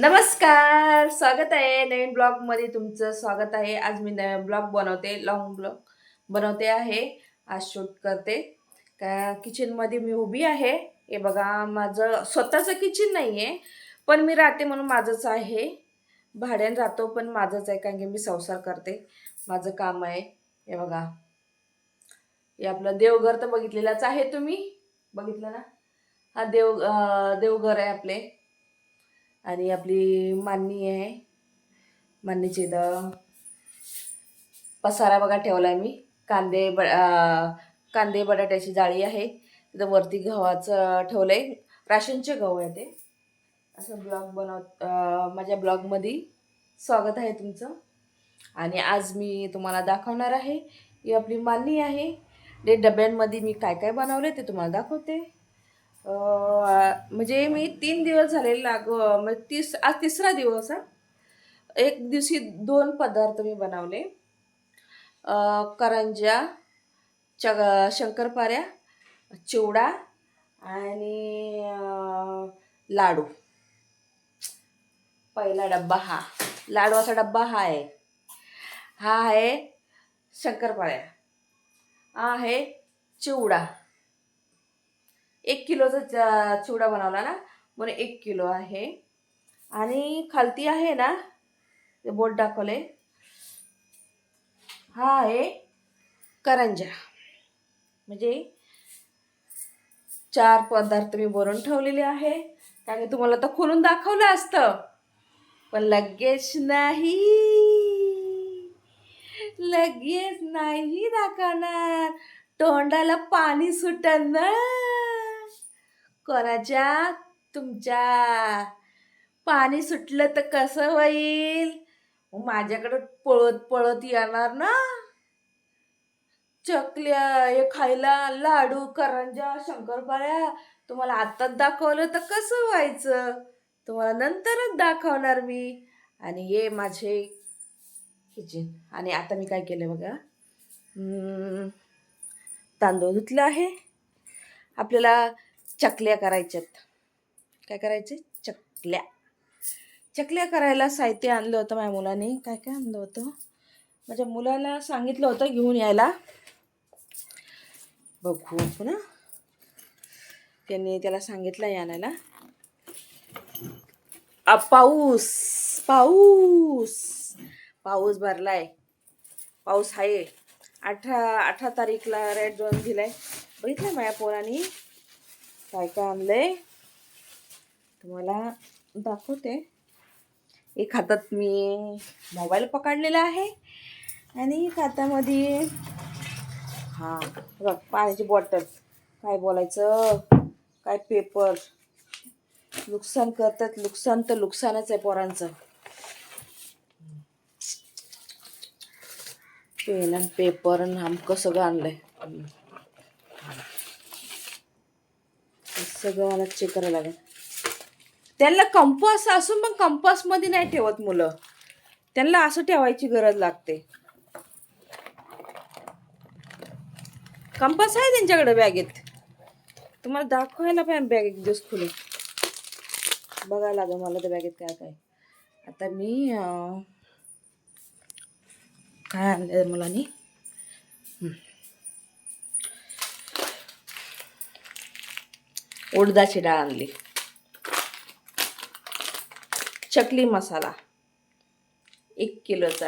नमस्कार स्वागत आहे नवीन ब्लॉगमध्ये तुमचं स्वागत आहे. आज मी नवीन ब्लॉग बनवते लॉंग ब्लॉग बनवते आहे. आज शूट करते. का किचनमध्ये मी उभी आहे. हे बघा माझं स्वतःचं किचन नाही आहे पण मी राहते म्हणून माझंच आहे. भाड्यानं राहतो पण माझंच आहे कारण की मी संसार करते. माझं काम आहे. हे बघा. हे आपलं देवघर तर बघितलेलंच आहे तुम्ही. बघितलं ना? हा देव देवघर आहे आपले. आणि आपली मान्नी आहे. मान्नीची द पसारा बघा ठेवला आहे मी. कांदे ब कांदे बटाट्याची जाळी आहे. तिथं वरती गव्हाचं ठेवलं आहे राशनचे गहू आहे ते. असं ब्लॉग बनव माझ्या ब्लॉगमध्ये स्वागत आहे तुमचं. आणि आज मी तुम्हाला दाखवणार आहे. ही आपली मान्नी आहे. ते डब्यांमध्ये मी काय काय बनवले ते तुम्हाला दाखवते. म्हणजे मी तीन दिवस झाले लाग म्हणजे तीस आज तिसरा दिवस हा. एक दिवशी दोन पदार्थ मी बनवले. करंज्या चग शंकरपाऱ्या चिवडा आणि लाडू. पहिला डब्बा हा. लाडवाचा डब्बा हा आहे. हा आहे शंकरपाळ्या हा आहे चिवडा. एक किलोचा च- चिवडा बनवला ना? म्हणून एक किलो आहे. आणि खालती आहे ना ते बोट दाखवले. हा आहे करंजा. म्हणजे चार पदार्थ मी भरून ठेवलेले आहे. कारण तुम्हाला तर खोलून दाखवलं असतं. पण लगेच नाही. लगेच नाही दाखवणार. तोंडाला पाणी सुटणार. कोणाच्या तुमच्या पाणी सुटलं तर कसं होईल? माझ्याकडं पळत पळत येणार ना? चकल्या हे खायला लाडू करंजा शंकरपाळ्या तुम्हाला आत्ताच दाखवलं तर कसं व्हायचं? तुम्हाला नंतरच दाखवणार मी. आणि ये माझे किचन. आणि आता मी काय केलं बघा? तांदूळ धुतलं आहे. आपल्याला चकल्या करायच्यात. काय करायचे? चकल्या. चकल्या करायला साहित्य आणलं होतं माझ्या मुलाने. काय काय आणलं होतं? माझ्या मुलाला सांगितलं होतं घेऊन यायला. बघू ना त्यांनी त्याला सांगितलं आणायला. पाऊस पाऊस पाऊस. पाऊस भरलाय. पाऊस आहे अठरा अठरा तारीखला रेड झोन दिलाय. बघितलं माझ्या पोराने? काय काय आणलंय? तुम्हाला दाखवते. एक हातात मी मोबाईल पकडलेला आहे आणि एक हातामध्ये हां बघ पाण्याची बॉटल काय बोलायचं? काय पेपर? नुकसान करतात नुकसान तर नुकसानच आहे पोरांचं. पेन आणि पेपर आणि आमकं सगळं आणलंय. आहे सगळं मला चेक करायला लागेल. त्यांना कंपास असून पण कंपासमध्ये नाही ठेवत मुलं. त्यांना असं ठेवायची गरज लागते. कंपास आहे त्यांच्याकडे बॅगेत तुम्हाला दाखवायला पाहिजे बॅग एक दिवस खुलून बघायला लागेल मला त्या बॅगेत काय काय. आता मी काय आणलं मुलांनी? उडदाची डाळ आणली. चकली मसाला. एक किलोचा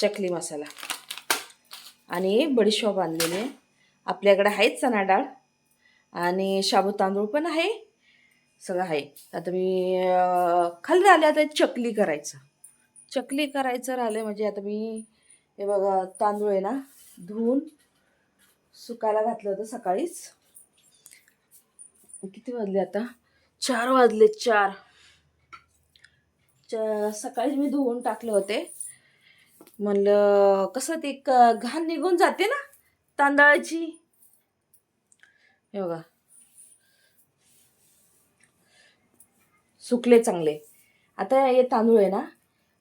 चकली मसाला. आणि बडीशॉप आणलेली आहे. आपल्याकडे आहे चणा डाळ आणि शाबू तांदूळ पण आहे. सगळं आहे. आता मी खाली राहिले आता चकली करायचं. चकली करायचं राहिलं म्हणजे आता मी हे बघा तांदूळ आहे ना धुवून सुकायला घातलं होतं सकाळीच. किती वाजले आता? चार वाजले चार. च सकाळी मी धुवून टाकले होते. म्हणलं कसं ते क घाण निघून जाते ना तांदळाची. हे बघा. सुकले चांगले. आता हे तांदूळ आहे ना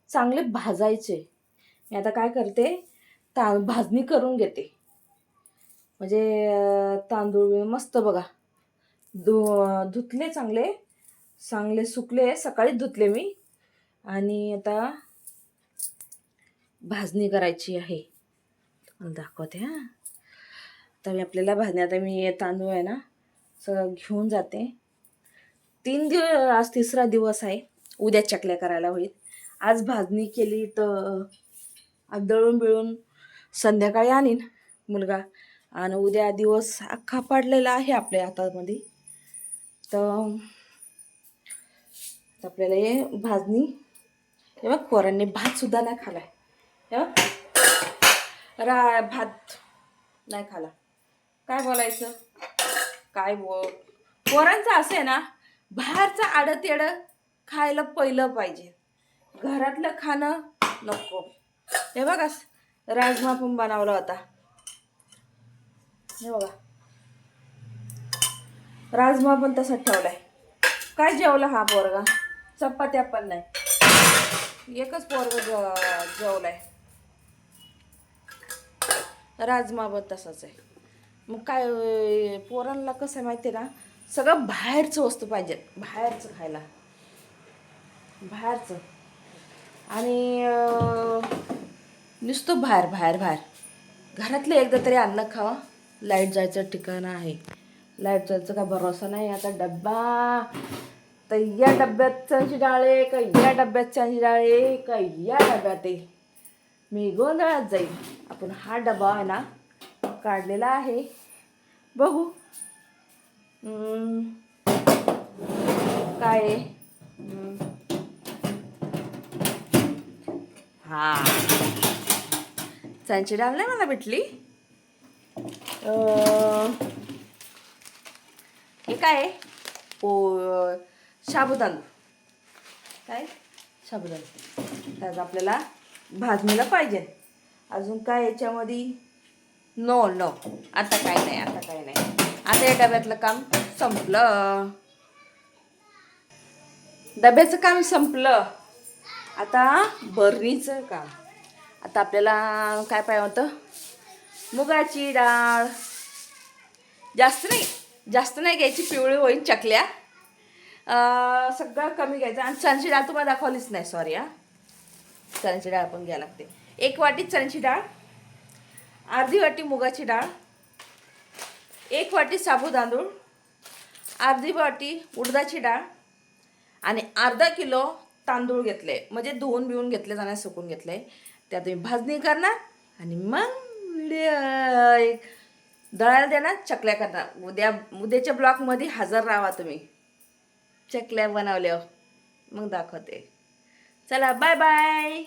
चांगले भाजायचे. मी आता काय करते ता भाजणी करून घेते. म्हणजे तांदूळ मस्त बघा. धु धुतले चांगले. चांगले सुकले. सकाळीच धुतले मी. आणि आता भाजणी करायची आहे. दाखवते हां. तर मी आपल्याला भाजणी आता मी तांदूळ आहे ना सगळं घेऊन जाते. तीन दिवस आज तिसरा दिवस आहे. उद्या चकल्या करायला होईल. आज भाजणी केली तर आज दळून बिळून संध्याकाळी आणीन मुलगा. आणि उद्या दिवस अख्खा पडलेला आहे आपल्या हातामध्ये. तर तर आपल्याला हे भाजणी हे बघ पोरांनी भातसुद्धा नाही खालाय. हे बघ रा भात नाही खाला. काय बोलायचं? काय बोल? पोरांचं असं आहे ना बाहेरचं आडत खायला पहिलं पाहिजे. घरातलं खाणं नको. हे बघा राजमा पण बनवला होता. हे बघा. राजमा पण तसाच ठेवलाय. काय जेवला हा पोरगा? चपात्या पण नाही. एकच पोरग जेवलाय. राजमा पण तसाच आहे. मग काय पोरांना कसं आहे माहिती आहे ना सगळं बाहेरचं वस्तू पाहिजे बाहेरचं खायला. बाहेरचं. आणि नुसतं बाहेर बाहेर बाहेर. घरातलं एकदा तरी अन्न खावा. लाइट जायचं ठिकाण आहे. लाइट जायचं काय भरोसा नाही आता डब्बा. तर या डब्यात चणची डाळ आहे का या डब्यात चणची डाळ आहे का या डब्यात आहे? मी गोंधळात जाईल आपण हा डबा आहे ना काढलेला आहे. बघू. काय हा. चणची डाळ नाही मला भेटली. काय? आहे? ओ साबुदाणा काय? साबुदाणा त्यात आपल्याला भाजणीला पाहिजे. अजून काय याच्यामध्ये? नो नो आता काय नाही आता काय नाही. आता या डब्यातलं काम संपलं. डब्याचं काम संपलं. आता बरणीचं काम. आता आपल्याला काय पाहिजे होतं? मुगाची डाळ. जास्त नाही. जास्त नाही घ्यायची पिवळी होईल चकल्या. सगळं कमी घ्यायचं. आणि चण्याची डाळ तुम्हाला दाखवलीच नाही सॉरी हा. चण्याची डाळ पण घ्यायला लागते. एक वाटी चण्याची डाळ अर्धी वाटी मुगाची डाळ एक वाटी साबू तांदूळ अर्धी वाटी उडदाची डाळ आणि अर्धा किलो तांदूळ घेतले. म्हणजे धुवून बिवून घेतले जाणार सुकून घेतले. त्यात तुम्ही भाजणी करणार आणि मग दळायला देणार चकल्या करणार उद्या उद्याच्या ब्लॉकमध्ये हजर राहा तुम्ही. चकल्या बनवल्या. मग दाखवते. चला बाय बाय